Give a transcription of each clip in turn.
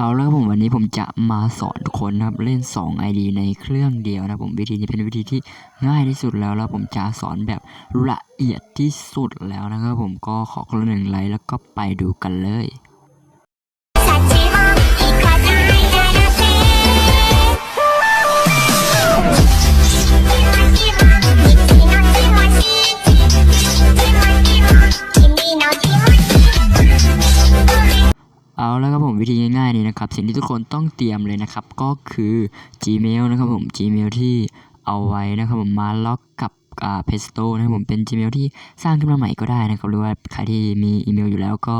เอาแล้วครับผมวันนี้ผมจะมาสอนทุกคนนะครับเล่น 2 ID ในเครื่องเดียวนะผมวิธีนี้เป็นวิธีที่ง่ายที่สุดแล้วแล้วผมจะสอนแบบละเอียดที่สุดแล้วนะครับผมก็ขอคนละหนึ่งไลค์แล้วก็ไปดูกันเลย เอาแล้วครับผมวิธีง่ายๆนี้นะครับสิ่งที่ทุกคนต้องเตรียมเลยนะครับ ก็คือ Gmail นะครับผม Gmail ที่เอาไว้นะครับผมมาล็อกกับ อ่า Pesto นะครับผมเป็น Gmail ที่สร้างขึ้นมาใหม่ก็ได้นะครับหรือว่าใครที่มีอีเมลอยู่แล้วก็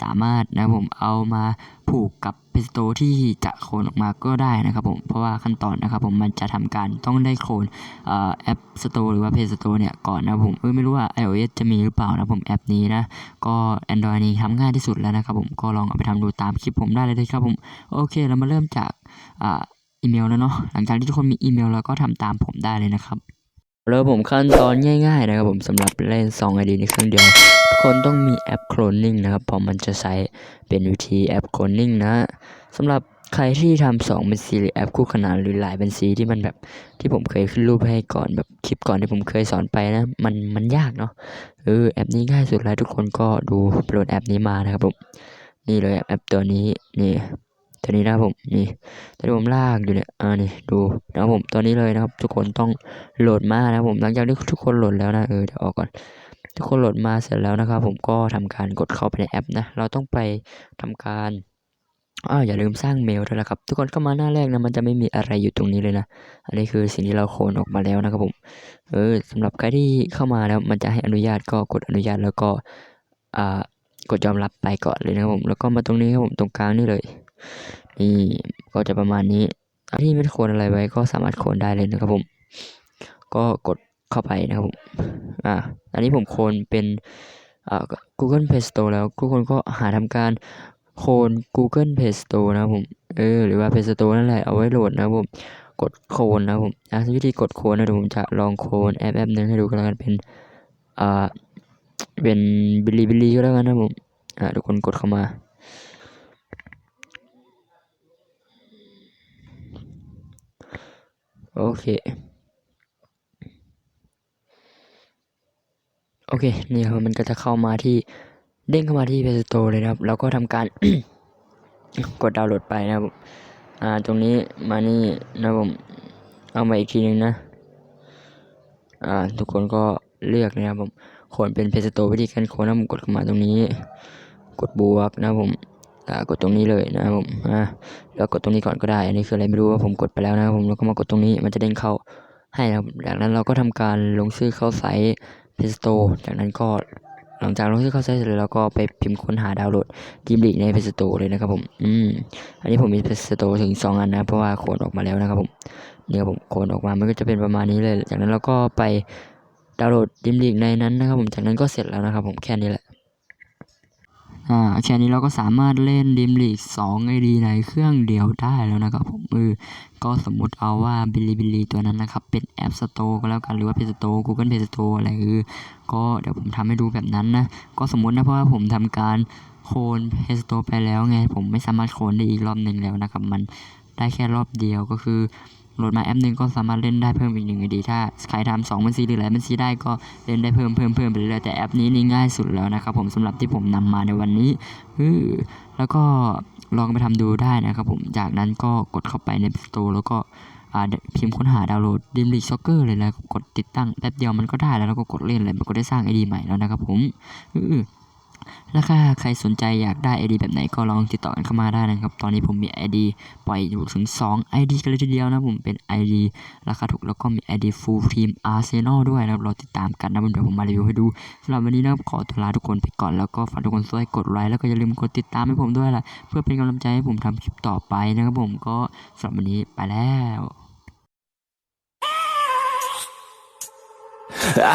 สามารถนะครับผมเอามาผูกกับ Pesto ที่จะโคลนออกมาก็ได้นะครับผมเพราะว่าขั้นตอนนะครับผมมันจะทำการต้องได้โคลนอแอป Store หรือว่า Play Store เนี่ยก่อนนะครับผมเออไม่รู้ว่า iOS จะมีหรือเปล่านะผมแอปนี้นะก็ Android นี้ทำง่ายที่สุดแล้วนะครับผมก็ลองเอาไปทำดูตามคลิปผมได้เลยนะครับผมโอเคเรามาเริ่มจากอ่าอีเมลแล้วเนาะหลังจากที่ทุกคนมีอีเมลแล้วก็ทำตามผมได้เลยนะครับ แล้วผมขั้นตอนง่าย ๆ นะครับผมสำหรับเล่น2 ID ในเครื่องเดียวทุกคนต้องมีแอป cloning นะครับเพราะมันจะใช้เป็นวิธีแอป cloning นะสำหรับใครที่ทำสองบัญชีหรือแอปคู่ขนานหรือหลายบัญชีที่มันแบบที่ผมเคยขึ้นรูปให้ก่อนแบบคลิปก่อนที่ผมเคยสอนไปนะ มันมันยากเนาะเออแอปนี้ง่ายสุดแล้วทุกคนก็ดูโหลดแอปนี้มานะครับผมนี่เลยแอปตัวนี้นี่ ตัวนี้นะครับผมนี่ตัวที่ผมลากอยู่เนี่ยอ่านี่ดูนะครับผมตัวนี้เลยนะครับ ทุกคนต้องโหลดมานะครับผมหลังจากที่ทุกคนโหลดแล้วนะเออเดี๋ยวออกก่อนทุกคนโหลดมาเสร็จแล้วนะครับ ผมก็ทำการกดเข้าไปในแอปนะเราต้องไปทำการอ้าวอย่าลืมสร้างเมลด้วยนะครับ ทุกคนเข้ามาหน้าแรกนะมันจะไม่มีอะไรอยู่ตรงนี้เลยนะอันนี้คือสิ่งที่เราโคลนออกมาแล้วนะครับผมเออสำหรับใครที่เข้ามาแล้วมันจะให้อนุญาตก็กดอนุญาตแล้วก็อ่ากดยอมรับไปก่อนเลยนะครับผมแล้วก็มาตรงนี้ครับผมตรงกลางนี่เลย นี่ก็จะประมาณนี้ที่ไม่ได้โคนอะไรไว้ก็สามารถโคนได้เลยนะครับผม ก็กดเข้าไปนะครับผมอ่าอันนี้ผมโคนเป็นอ่า Google Play Store แล้วทุกคนก็หาทำการโคน Google Play Store นะครับผมเออหรือว่า Play Store นั่นแหละเอาไว้โหลดนะครับผมกดโคนนะครับผมอะวิธีกดโคนนะเดี๋ยวผมจะลองโคนแอปแอปหนึงให้ดูกันแล้วกันเป็นอ่าเป็นบิลลี่บิลลี่ก็แล้วกันนะผมอ่าทุกคนกดเข้ามา โอเค โอเค นี่ครับมันก็จะเข้ามาที่เด้งเข้ามาที่ Play Store เลยนะครับ แล้วก็ทำการ กดดาวน์โหลดไปนะครับอ่าตรงนี้มานี่นะผมเอามาอีกทีหนึงนะอ่าทุกคนก็เลือกนะครับผมคนเป็นเพจโตวิธีการโคนนะผมกดเข้ามาตรงนี้ กดบวกนะผม กดตรงนี้เลยนะครับผมอ่าแล้วกดตรงนี้ก่อนก็ได้ อันนี้คืออะไรไม่รู้ว่าผมกดไปแล้วนะครับผมแล้วก็มากดตรงนี้มันจะเด้งเข้าให้นะครับจากนั้นเราก็ทำการลงชื่อเข้าไซต์เพจโตจากนั้นก็หลังจากลงชื่อเข้าไซต์เสร็จแล้วเราก็ไปพิมพ์ค้นหาดาวน์โหลดดีมลีในเพจโตเลยนะครับผมอืมอันนี้ผมมีเพจโตถึงสองอันนะเพราะว่าโคนออกมาแล้วนะครับผมเนี่ยผมโคนออกมามันก็จะเป็นประมาณนี้เลย จากนั้นเราก็ไปดาวน์โหลดดิมลีกในนั้นนะครับผมจากนั้นก็เสร็จแล้วนะครับผมแค่นี้แหละ อ่าแค่นี้เราก็สามารถเล่นดิมลีก2 ID ในเครื่องเดียวได้แล้วนะครับผมเออก็สมมุติเอาว่าบิลลี่บิลีตัวนั้นนะครับ เป็นแอป Store ก็แล้วกันหรือว่า Play Store Google Play Store อะไรเออก็เดี๋ยวผมทำให้ดูแบบนั้นนะ ก็สมมุตินะเพราะว่าผมทำการโคลน Play Store ไปแล้วไง ผมไม่สามารถโคลนได้อีกรอบหนึ่งแล้วนะครับ มันได้แค่รอบเดียวก็คือ โหลดมาแอปหนึ่งก็สามารถเล่นได้เพิ่มอีกหนึ่งไอดีถ้าใครทำสองบัญชีหรือหลายบัญชีได้ก็เล่นได้เพิ่มเพิ่มเพิ่มไปเรื่อยแต่แอปนี้นี่ง่ายสุดแล้วนะครับผมสำหรับที่ผมนำมาในวันนี้อือแล้วก็ลองไปทำดูได้นะครับผมจากนั้นก็กดเข้าไปใน Store แล้วก็พิมพ์ค้นหาดาวน์โหลดดิมลีกซ็อกเกอร์เลยแล้วกดติดตั้งแป๊บเดียวมันก็ได้แล้วแล้วก็กดเล่นเลยมันก็ได้สร้างไอดีใหม่แล้วนะครับผมอือ แล้วถ้าใครสนใจอยากได้ ID แบบไหนก็ลองติดต่อกันเข้ามาได้นะครับ ตอนนี้ผมมี ID ปล่อยอยู่ถึง 2 ID กันเลยทีเดียวนะผมเป็น ID ราคาถูกแล้วก็มี ID Full Team Arsenal ด้วยนะครับรอติดตามกันนะเดี๋ยวผมมารีวิวให้ดูสำหรับวันนี้นะครับขอตัวลาทุกคนไปก่อนแล้วก็ฝากทุกคนช่วยกดไลค์แล้วก็อย่าลืมกดติดตามให้ผมด้วยล่ะเพื่อเป็นกำลังใจให้ผมทำคลิปต่อไปนะครับผมก็สำหรับวันนี้ไปแล้ว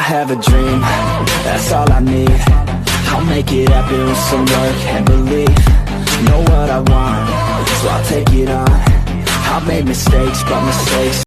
I have a dream, that's all I need make it happen with some work and belief. Know what I want, so I'll take it on. I've made mistakes, but mistakes